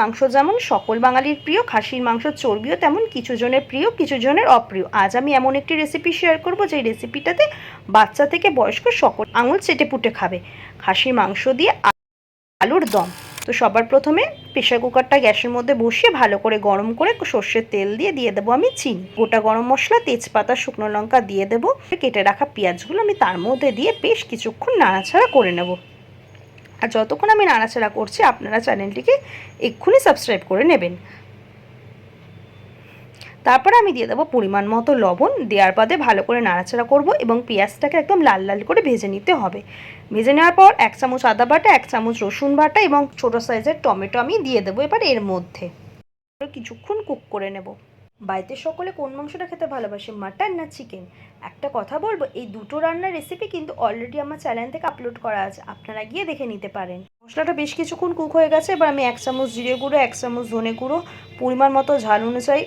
মাংস যেমন সকল বাঙালির প্রিয়, খাসির মাংস চর্বিও তেমন কিছু জনের প্রিয়, কিছু জনের অপ্রিয়। আজ আমি এমন একটি রেসিপি শেয়ার করব যে রেসিপিটাতে বাচ্চা থেকে বয়স্ক সকল আঙুল চেটে পুটে খাবে। খাসির মাংস দিয়ে আলুর দম। তো সবার প্রথমে প্রেশার কুকারটা গ্যাসের মধ্যে বসিয়ে ভালো করে গরম করে সর্ষের তেল দিয়ে দিয়ে দেবো আমি চিনি। গোটা গরম মশলা, তেজপাতা, শুকনো লঙ্কা দিয়ে দেবো। কেটে রাখা পেঁয়াজগুলো আমি তার মধ্যে দিয়ে বেশ কিছুক্ষণ নাড়াচাড়া করে নেব। আর যতক্ষণ আমি নাড়াচাড়া করছি, আপনারা চ্যানেলটিকে এক্ষুনি সাবস্ক্রাইব করে নেবেন। তারপরে আমি দিয়ে দেবো পরিমাণ মতো লবণ। দেওয়ার বাদে ভালো করে নাড়াচাড়া করব এবং পেঁয়াজটাকে একদম লাল লাল করে ভেজে নিতে হবে। ভেজে নেওয়ার পর এক চামচ আদা বাটা, এক চামচ রসুন বাটা এবং ছোটো সাইজের টমেটো আমি দিয়ে দেবো এবার এর মধ্যে। কিছুক্ষণ কুক করে নেব। বাড়িতে সকলে কোন মাংসটা খেতে ভালোবাসে মাটন না চিকেন একটা কথা বলব, এই দুটো রান্নার রেসিপি কিন্তু অলরেডি আমার চ্যানেল থেকে আপলোড করা আছে, আপনারা গিয়ে দেখে নিতে পারেন। মশলাটা বেশ কিছুক্ষণ কুক হয়ে গেছে, এবার আমি এক চামচ জিরে গুঁড়ো, এক চামচ ধনে গুঁড়ো, পরিমাণ মতো ঝাল অনুযায়ী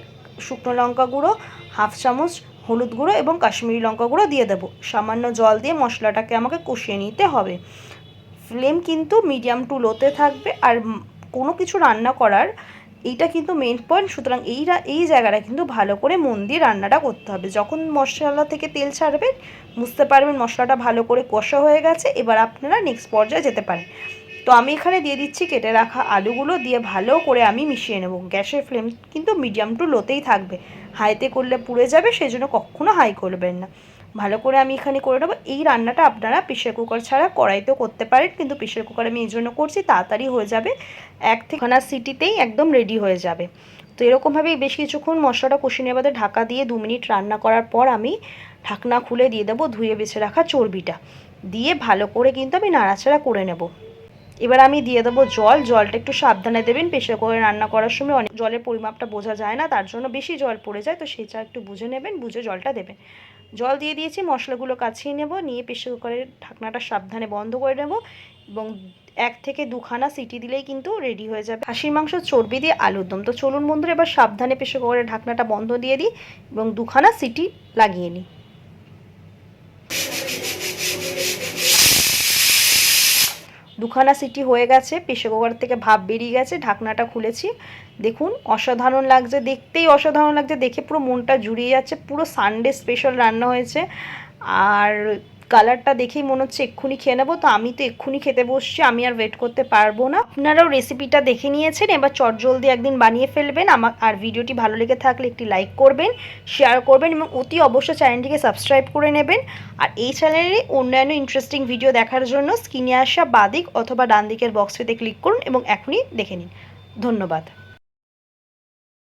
শুকনো লঙ্কা গুঁড়ো, হাফ চামচ হলুদ গুঁড়ো এবং কাশ্মীরি লঙ্কা গুঁড়ো দিয়ে দেবো। সামান্য জল দিয়ে মশলাটাকে আমাকে কষিয়ে নিতে হবে। ফ্লেম কিন্তু মিডিয়াম টু লোতে থাকবে, আর কোনো কিছু রান্না করার এইটা কিন্তু মেন পয়েন্ট সুতরাং এই রা- এই জায়গাটা কিন্তু ভালো করে মন দিয়ে রান্নাটা করতে হবে। যখন মশলা থেকে তেল ছাড়বেন বুঝতে পারবেন মশলাটা ভালো করে কষা হয়ে গেছে, এবার আপনারা নেক্সট পর্যায়ে যেতে পারেন। তো আমি এখানে দিয়ে দিচ্ছি কেটে রাখা আলুগুলো দিয়ে ভালো করে আমি মিশিয়ে নেব। গ্যাসের ফ্লেম কিন্তু মিডিয়াম টু লোতেই থাকবে। হাইতে করলে পুড়ে যাবে সেই জন্য কখনো হাই করবেন না। ভালো করে আমি এখানে করে নেব। এই রান্নাটা আপনারা প্রেশার কুকার ছাড়া কড়াইতেও করতে পারেন, কিন্তু প্রেশার কুকার আমি এই জন্য করছি, তাড়াতাড়ি হয়ে যাবে। এক থেকেখানা সিটিতেই একদম রেডি হয়ে যাবে। তো এরকমভাবেই বেশ কিছুক্ষণ মশলাটা কষিয়ে নেওয়ার বাদে ঢাকা দিয়ে দু মিনিট রান্না করার পর আমি ঢাকনা খুলে দিয়ে দেবো ধুয়ে বেছে রাখা চর্বিটা। দিয়ে ভালো করে কিন্তু আমি নাড়াচাড়া করে নেব। এবার আমি দিয়ে দেবো জল। জলটা একটু সাবধানে দেবেন। প্রেশার করে রান্না করার সময় অনেক জলের পরিমাপটা বোঝা যায় না, তার জন্য বেশি জল পড়ে যায়, তো সেটা একটু বুঝে নেবেন, বুঝে জলটা দেবেন। জল দিয়ে দিয়েছি, মশলাগুলো কাছিয়ে নেব, নিয়ে প্রেশার কুকারের ঢাকনাটা সাবধানে বন্ধ করে নেব এবং এক থেকে দুখানা সিটি দিলেই কিন্তু রেডি হয়ে যাবে। খাসির মাংস চর্বি দিয়ে আলুর দম। তো চলুন বন্ধুরা, এবার সাবধানে প্রেশার কুকারের ঢাকনাটা বন্ধ দিয়ে দিই এবং দুখানা সিটি লাগিয়ে নিই। দুখানা সিটি হয়ে গেছে প্রেশার কুকার থেকে ভাব বেরিয়ে গেছে, ঢাকনাটা খুলেছি। দেখুন, অসাধারণ লাগছে, দেখতেই অসাধারণ লাগছে, দেখে পুরো মনটা জুড়িয়ে যাচ্ছে, পুরো সানডে স্পেশাল রান্না হয়েছে। আর কালারটা দেখেই মনে হচ্ছে এক্ষুনি খেয়ে নেব। তো আমি তো এক্ষুনি খেতে বসছি, আমি আর ওয়েট করতে পারব না। আপনারাও রেসিপিটা দেখে নিয়েছেন, এবার চটজলদি একদিন বানিয়ে ফেলবেন। আমার, আর ভিডিওটি ভালো লেগে থাকলে একটি লাইক করবেন শেয়ার করবেন এবং অতি অবশ্যই চ্যানেলটিকে সাবস্ক্রাইব করে নেবেন। আর এই চ্যানেলে অন্যান্য ইন্টারেস্টিং ভিডিও দেখার জন্য স্ক্রিনে আসা বাদিক অথবা ডান দিকের বক্সটিতে ক্লিক করুন এবং এখনই দেখে নিন। ধন্যবাদ।